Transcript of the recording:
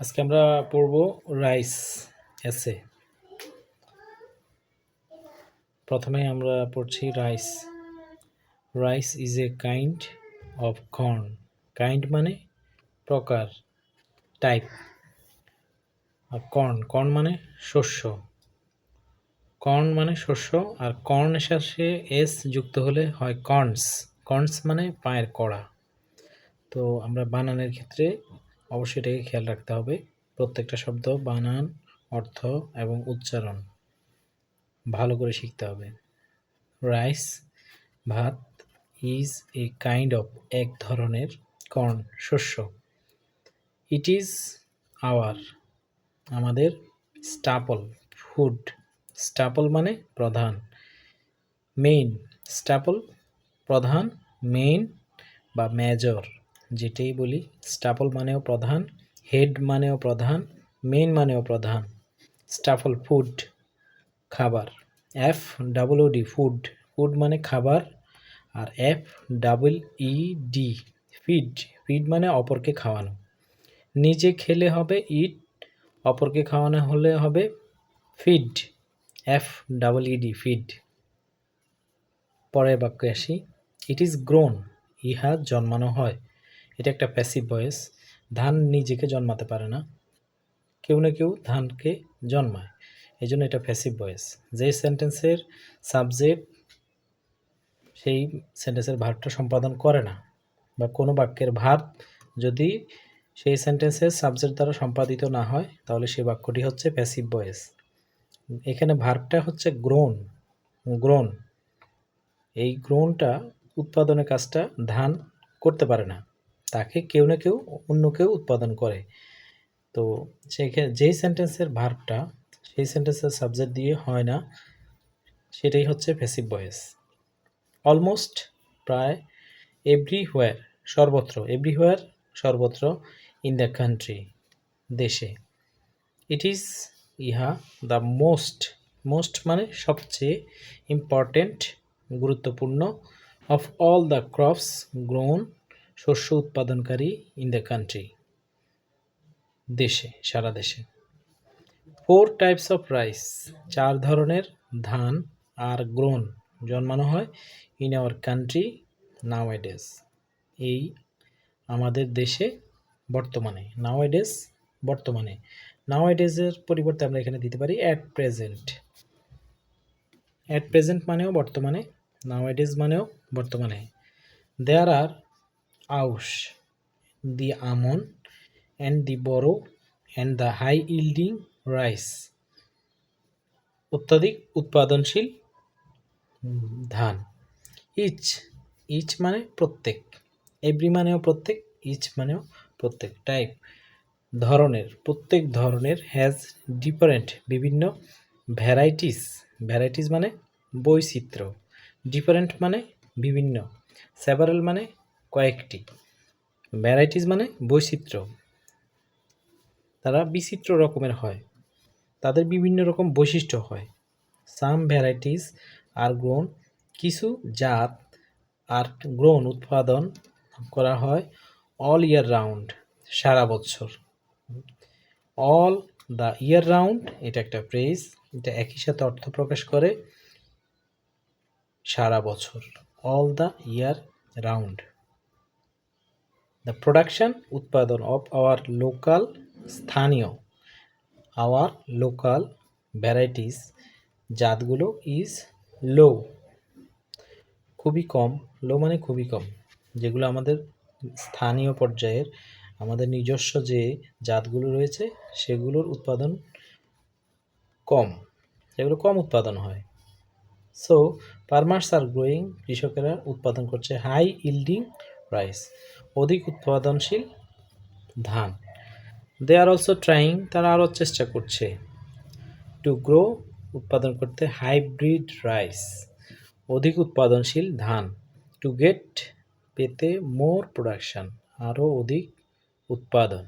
আজকে আমরা পড়ব রাইস এসে। প্রথমে আমরা পড়ছি rice. Rice is a kind of corn. Kind মানে প্রকার, টাইপ। আর কর্ন কর্ন মানে শস্য। কর্ন মানে শস্য, আর কর্ন শেষে এস যুক্ত হলে হয় কর্নস। কর্নস মানে পায়ের কড়া। তো আমরা বানানের ক্ষেত্রে অবশ্যই এটাকে খেয়াল রাখতে হবে। প্রত্যেকটা শব্দ, বানান, অর্থ এবং উচ্চারণ ভালো করে শিখতে হবে। রাইস, ভাত ইজ এ কাইন্ড অফ এক ধরনের কর্ন শস্য। ইট ইজ আওয়ার আমাদের স্টাপল ফুড স্টাপল মানে প্রধান। মেইন স্টাপল প্রধান মেইন বা মেজর যেটাই বলি, স্টাফল মানেও প্রধান, হেড মানেও প্রধান মেন মানেও প্রধান। স্টাফল ফুড, খাবার। F double O D, food. Food মানে খাবার আর F double E D, feed. Feed মানে অপরকে খাওয়ানো। নিজে খেলে হবে ইট, অপরকে খাওয়ানো হলে হবে feed. F double E D feed. পরের বাক্যে আসি। ইট ইজ গ্রোন, ইহা জন্মানো হয়। এটা একটা প্যাসিভ ভয়েস ধান নিজেকে জন্মাতে পারে না। কেউ না কেউ ধানকে জন্মায়। এই জন্য এটা প্যাসিভ ভয়েস যে সেন্টেন্সের সাবজেক্ট সেই সেন্টেন্সের ভারটা সম্পাদন করে না। বা কোনো বাক্যের ভার যদি সেই সেন্টেন্সের সাবজেক্ট দ্বারা সম্পাদিত না হয়, তাহলে সেই বাক্যটি হচ্ছে প্যাসিভ ভয়েস এখানে ভার্বটা হচ্ছে গ্রোন গ্রোন এই গ্রোনটা উৎপাদনের কাজটা ধান করতে পারে না। তাকে কেউ না কেউ অন্য কেউ উৎপাদন করে। তো সেখানে যেই সেন্টেন্সের ভার্বটা সেই সেন্টেন্সের সাবজেক্ট দিয়ে হয় না, সেটাই হচ্ছে প্যাসিভ ভয়েস অলমোস্ট প্রায় এভরিহোয়ার সর্বত্র এভরিহোয়ার সর্বত্র ইন দ্য কান্ট্রি দেশে। ইট ইজ ইহা দ্য মোস্ট মোস্ট মানে সবচেয়ে ইম্পর্টেন্ট গুরুত্বপূর্ণ of all the crops grown শস্য উৎপাদনকারী ইন দ্য কান্ট্রি দেশে, সারা দেশে। ফোর টাইপস অফ রাইস চার ধরনের ধান আর গ্রোন জন্মানো হয় in our country nowadays এই আমাদের দেশে বর্তমানে নাও এডেস বর্তমানে নাও পরিবর্তে আমরা এখানে দিতে পারি অ্যাট প্রেজেন্ট অ্যাট প্রেজেন্ট মানেও বর্তমানে নাও মানেও বর্তমানে। দেয়ার আর আউশ দি aman and the boro and the high yielding rice অত্যাধিক উৎপাদনশীল ধান। ইচ ইচ মানে প্রত্যেক। এভরি মানেও প্রত্যেক ইচ মানেও প্রত্যেক টাইপ ধরনের, প্রত্যেক ধরনের হ্যাজ ডিফারেন্ট বিভিন্ন ভ্যারাইটিস ভ্যারাইটিস মানে বৈচিত্র্য। ডিফারেন্ট মানে বিভিন্ন। সেভারেল মানে কয়েকটি। ভ্যারাইটিস মানে বৈচিত্র্য। তারা বিচিত্র রকমের হয়। তাদের বিভিন্ন রকম বৈশিষ্ট্য হয়। সাম ভ্যারাইটিস আর গ্রোন কিছু জাত আর গ্রোন উৎপাদন করা হয় অল ইয়ার রাউন্ড সারা বছর। অল দ্য ইয়ার রাউন্ড, এটা একটা প্রেস, এটা একই সাথে অর্থ প্রকাশ করে সারা বছর। All the year round. The production উৎপাদন অফ আওয়ার লোকাল স্থানীয় আওয়ার লোকাল ভ্যারাইটিস জাতগুলো ইজ লো খুবই কম লো মানে খুবই কম, যেগুলো আমাদের স্থানীয় পর্যায়ের, আমাদের নিজস্ব যে জাতগুলো রয়েছে, সেগুলোর উৎপাদন কম সেগুলো কম উৎপাদন হয়। সো ফার্মার্স আর গ্রোয়িং কৃষকেরা উৎপাদন করছে হাই ইল্ডিং রাইস অধিক উৎপাদনশীল ধান। দে আর অলসো ট্রাইং তারা আরও চেষ্টা করছে টু গ্রো উৎপাদন করতে হাইব্রিড রাইস অধিক উৎপাদনশীল ধান। টু গেট পেতে মোর প্রোডাকশান আরও অধিক উৎপাদন।